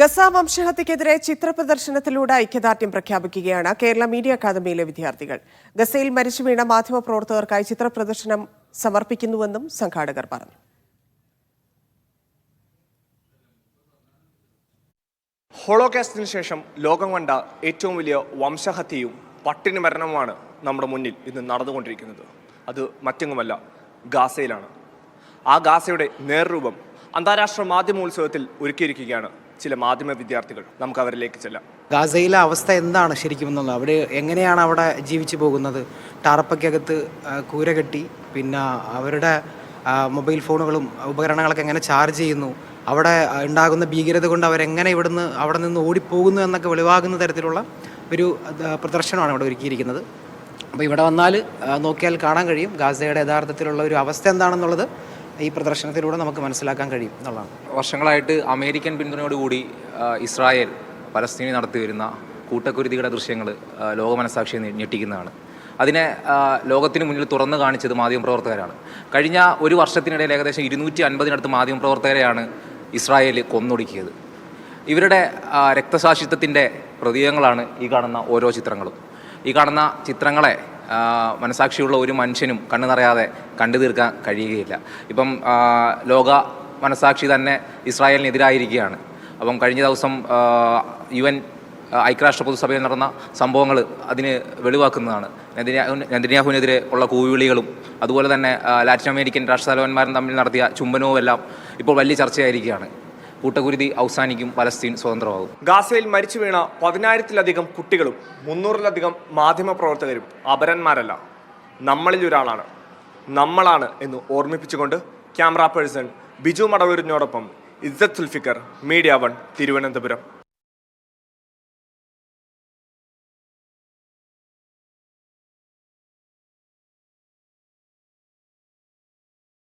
Gaza വംശഹത്യക്കെതിരെ ചിത്രപ്രദർശനത്തിലൂടെ ഐക്യദാർഢ്യം പ്രഖ്യാപിക്കുകയാണ് Kerala media അക്കാദമിയിലെ വിദ്യാർത്ഥികൾ. ഗസയിൽ മരിച്ചു വീണ മാധ്യമപ്രവർത്തകർക്കായി ചിത്രപ്രദർശനം സമർപ്പിക്കുന്നുവെന്നും സംഘാടകർ പറഞ്ഞു. ഹോളോകാസ്റ്റിന് ശേഷം ലോകം കണ്ട ഏറ്റവും വലിയ വംശഹത്യയും പട്ടിണി മരണവുമാണ് നമ്മുടെ മുന്നിൽ ഇന്ന് നടന്നുകൊണ്ടിരിക്കുന്നത്. അത് മറ്റെങ്ങുമല്ല ഗാസയിലാണ്. ആ ഗാസയുടെ നേർരൂപം അന്താരാഷ്ട്ര മാധ്യമോത്സവത്തിൽ ഒരുക്കിയിരിക്കുകയാണ്. ചില മാധ്യമ വിദ്യാർത്ഥികൾ നമുക്ക് അവരിലേക്ക് ചെല്ലാം. ഗാസയിലെ അവസ്ഥ എന്താണ് ശരിക്കും എന്നുള്ളത്? അവിടെ എങ്ങനെയാണ് അവിടെ ജീവിച്ചു പോകുന്നത്? ടാർപ്പയ്ക്കകത്ത് കൂര കെട്ടി പിന്നെ അവരുടെ മൊബൈൽ ഫോണുകളും ഉപകരണങ്ങളൊക്കെ എങ്ങനെ ചാർജ് ചെയ്യുന്നു? അവിടെ ഉണ്ടാകുന്ന ഭീകരത കൊണ്ട് അവരെങ്ങനെ ഇവിടുന്ന് അവിടെ നിന്ന് ഓടിപ്പോകുന്നു എന്നൊക്കെ വെളിവാകുന്ന തരത്തിലുള്ള ഒരു പ്രദർശനമാണ് ഇവിടെ ഒരുക്കിയിരിക്കുന്നത്. അപ്പോൾ ഇവിടെ വന്നാൽ നോക്കിയാൽ കാണാൻ കഴിയും ഗാസയുടെ യഥാർത്ഥത്തിലുള്ള ഒരു അവസ്ഥ എന്താണെന്നുള്ളത്. ഈ പ്രദർശനത്തിലൂടെ നമുക്ക് മനസ്സിലാക്കാൻ കഴിയും എന്നുള്ളതാണ്. വർഷങ്ങളായിട്ട് അമേരിക്കൻ പിന്തുണയോടുകൂടി ഇസ്രായേൽ പലസ്തീനി നടത്തി വരുന്ന കൂട്ടക്കുരുതിയുടെ ദൃശ്യങ്ങൾ ലോകമനസാക്ഷിയെ ഞെട്ടിക്കുന്നതാണ്. അതിനെ ലോകത്തിന് മുന്നിൽ തുറന്നു കാണിച്ചത് മാധ്യമപ്രവർത്തകരാണ് കഴിഞ്ഞ ഒരു വർഷത്തിനിടയിൽ ഏകദേശം ഇരുന്നൂറ്റി അൻപതിനടുത്ത് മാധ്യമപ്രവർത്തകരെയാണ് ഇസ്രായേൽ കൊന്നൊടുക്കിയത്. ഇവരുടെ രക്തസാക്ഷിത്വത്തിന്റെ പ്രതീകങ്ങളാണ് ഈ കാണുന്ന ഓരോ ചിത്രങ്ങളും. ഈ കാണുന്ന ചിത്രങ്ങളെ മനസാക്ഷിയുള്ള ഒരു മനുഷ്യനും കണ്ണു നിറയാതെ കണ്ടു തീർക്കാൻ കഴിയുകയില്ല. ഇപ്പം ലോക മനസാക്ഷി തന്നെ ഇസ്രായേലിനെതിരായിരിക്കുകയാണ്. അപ്പം കഴിഞ്ഞ ദിവസം യു എൻ ഐക്യരാഷ്ട്ര പൊതുസഭയിൽ നടന്ന സംഭവങ്ങൾ അതിന് വെളിവാക്കുന്നതാണ്. നന്ദിനാഹുവിനെതിരെ ഉള്ള കൂവിളികളും അതുപോലെ തന്നെ ലാറ്റിൻ അമേരിക്കൻ രാഷ്ട്രതലവന്മാരും തമ്മിൽ നടത്തിയ ചുംബനവും എല്ലാം ഇപ്പോൾ വലിയ ചർച്ചയായിരിക്കുകയാണ്. കൂട്ടക്കുരുതി അവസാനിക്കും പലസ്തീൻ സ്വതന്ത്രമാകും. ഗാസയിൽ മരിച്ചു വീണ പതിനായിരത്തിലധികം കുട്ടികളും മുന്നൂറിലധികം മാധ്യമപ്രവർത്തകരും അപരന്മാരല്ല. നമ്മളിൽ ഒരാളാണ്. നമ്മളാണ് എന്ന് ഓർമ്മിപ്പിച്ചുകൊണ്ട് ക്യാമറ പേഴ്സൺ ബിജു മടവൂരിനോടൊപ്പം ഇസ്സത്ത് സുൽഫിക്കർ മീഡിയ വൺ തിരുവനന്തപുരം.